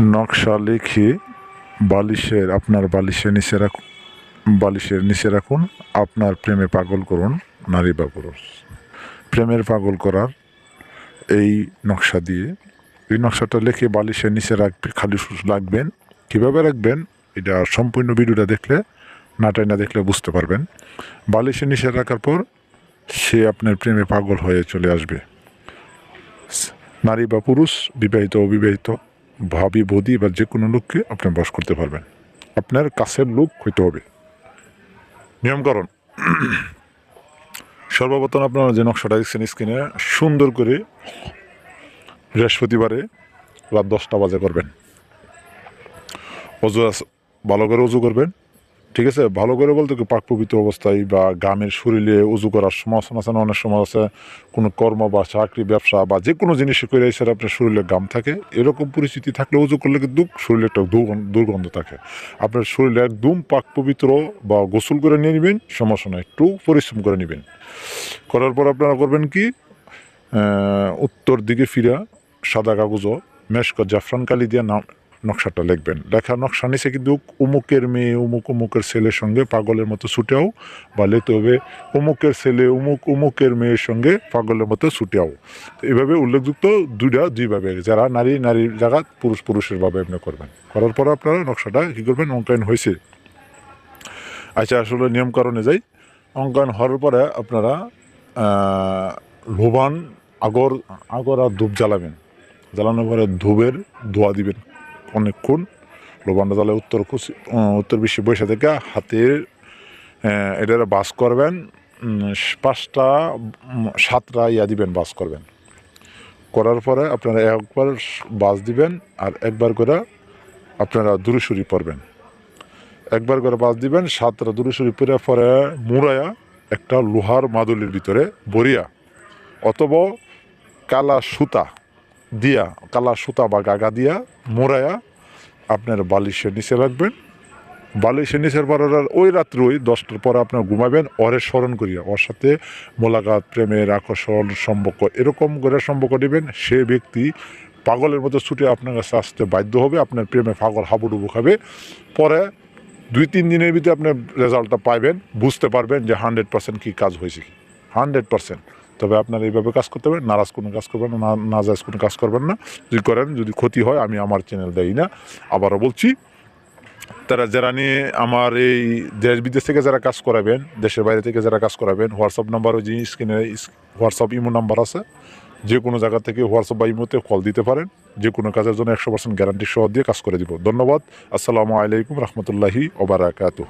নকশা লিখে বালিশের, আপনার বালিশের নিচে রাখুন। বালিশের নিচে রাখুন, আপনার প্রেমে পাগল করুন, নারী বা পুরুষ। প্রেমের পাগল করার এই নকশা দিয়ে। এই নকশাটা লিখে বালিশের নিচে রাখবে খালি রাখবেন কীভাবে রাখবেন? এটা সম্পূর্ণ ভিডিওটা দেখলে নাটাই না দেখলে বুঝতে পারবেন। বালিশের নিচে রাখার পর সে আপনার প্রেমে পাগল হয়ে চলে আসবে। নারী বা পুরুষ, বিবাহিত, অবিবাহিত ভাবি, বৌদি বা যে কোনো লোককে আপনি বাস করতে পারবেন। আপনার কাছের লোক হইতে হবে। নিয়মকরণ সর্বপ্রথম আপনারা যে নকশাটা দেখছেন স্ক্রিনে সুন্দর করে বৃহস্পতিবারে রাত দশটা বাজে করবেন। অজু ভালো করে উজু করবেন। ঠিক আছে? ভালো করে বলতে কি, পাক পবিত্র অবস্থায় বা গ্রামের শরীরে উজু করার সময় আছে অনেক সময় আছে, কোনো কর্ম বা চাকরি, ব্যবসা বা যে কোনো জিনিস করে এসে আপনার শরীরে গাম থাকে। এরকম পরিস্থিতি থাকলে উজু করলে কিন্তু শরীরে একটা দুর্গন্ধ থাকে। আপনার শরীরে একদম পাক পবিত্র বা গোসল করে নিয়ে নেবেন, সমস্যা নয় একটু পরিশ্রম করে নেবেন। করার পর আপনারা করবেন কি উত্তর দিকে ফিরা, সাদা কাগজও মেশক জাফরান কালি দিয়ে নাম নকশাটা লিখবেন। লেখা নকশা নিচে কিন্তু উমুকের মেয়ে, উমুক, উমুকের ছেলের সঙ্গে পাগলের মতো ছুটেও বা লিখতে হবে উমুকের ছেলে, উমুক, উমুকের মেয়ের সঙ্গে পাগলের মতো ছুটেও। তো এইভাবে উল্লেখযুক্ত দুইটা দুইভাবে, যারা নারী নারীর জায়গা, পুরুষ, পুরুষের ভাবে আপনি করবেন। করার পর আপনারা নকশাটা কী করবেন? অঙ্কায়ন হয়েছে। আচ্ছা আসলে নিয়মকরণে যাই। অঙ্কায়ন হওয়ার পরে আপনারা লোবান আগর আগর আর ধূপ জ্বালাবেন। জ্বালানোর পরে ধূপের ধোয়া দিবেন। অনেকক্ষণ লোবানটা জ্বালে উত্তর উত্তর বিশ্বে বসে থেকে হাতের এটার বাস করবেন পাঁচটা সাতটা ইয়া দিবেন, বাস করবেন। করার পরে আপনারা একবার বাস দিবেন আর একবার করে আপনারা দূরসুরি পড়বেন। একবার করে বাস দিবেন, সাতটা দূরসুরি পরে পরে মুড়ায়া একটা লোহার মাদুলির ভিতরে বরিয়া অথবা কালা সুতা দিয়া, কালা সুতা বা গাগা দিয়া মোড়ায়া আপনার বালিশের নিচে রাখবেন। বালিশের নিচের পর ওই রাত্রে ওই দশটার পরে আপনার ঘুমাবেন ওরে স্মরণ করিয়া। ওর সাথে মোলাকাত, প্রেমের আকর্ষণ, সম্পর্ক, এরকম করে সম্পর্ক নেবেন, সে ব্যক্তি পাগলের মতো ছুটে আপনার কাছে আসতে বাধ্য হবে, আপনার প্রেমে পাগল হাবুডুবু খাবে। পরে দুই তিন দিনের ভিতরে আপনি রেজাল্টটা পাইবেন, বুঝতে পারবেন যে হান্ড্রেড পার্সেন্ট কী কাজ হয়েছে কি। হান্ড্রেড পার্সেন্ট তবে আপনার এইভাবে কাজ করতে হবে নারাজ কোনো কাজ করবেন না, না- নাজায়জ কোনো কাজ করবেন না। যদি করেন, যদি ক্ষতি হয়, আমি আমার চ্যানেল দেই না। আবারও বলছি, তারা যারা নিয়ে আমার এই দেশ বিদেশ থেকে যারা কাজ করাবেন, দেশের বাইরে থেকে যারা কাজ করাবেন হোয়াটসঅ্যাপ নাম্বারও যে স্ক্রিনে হোয়াটসঅ্যাপ ইমো নাম্বার আছে। যে কোনো জায়গা থেকে হোয়াটসঅ্যাপ বা ইমোতে কল দিতে পারেন। যে কোনো কাজের জন্য একশো পার্সেন্ট গ্যারান্টি সহ দিয়ে কাজ করে দিব। ধন্যবাদ। আসসালামু আলাইকুম, রহমতুল্লাহি ওবরাকাতুহ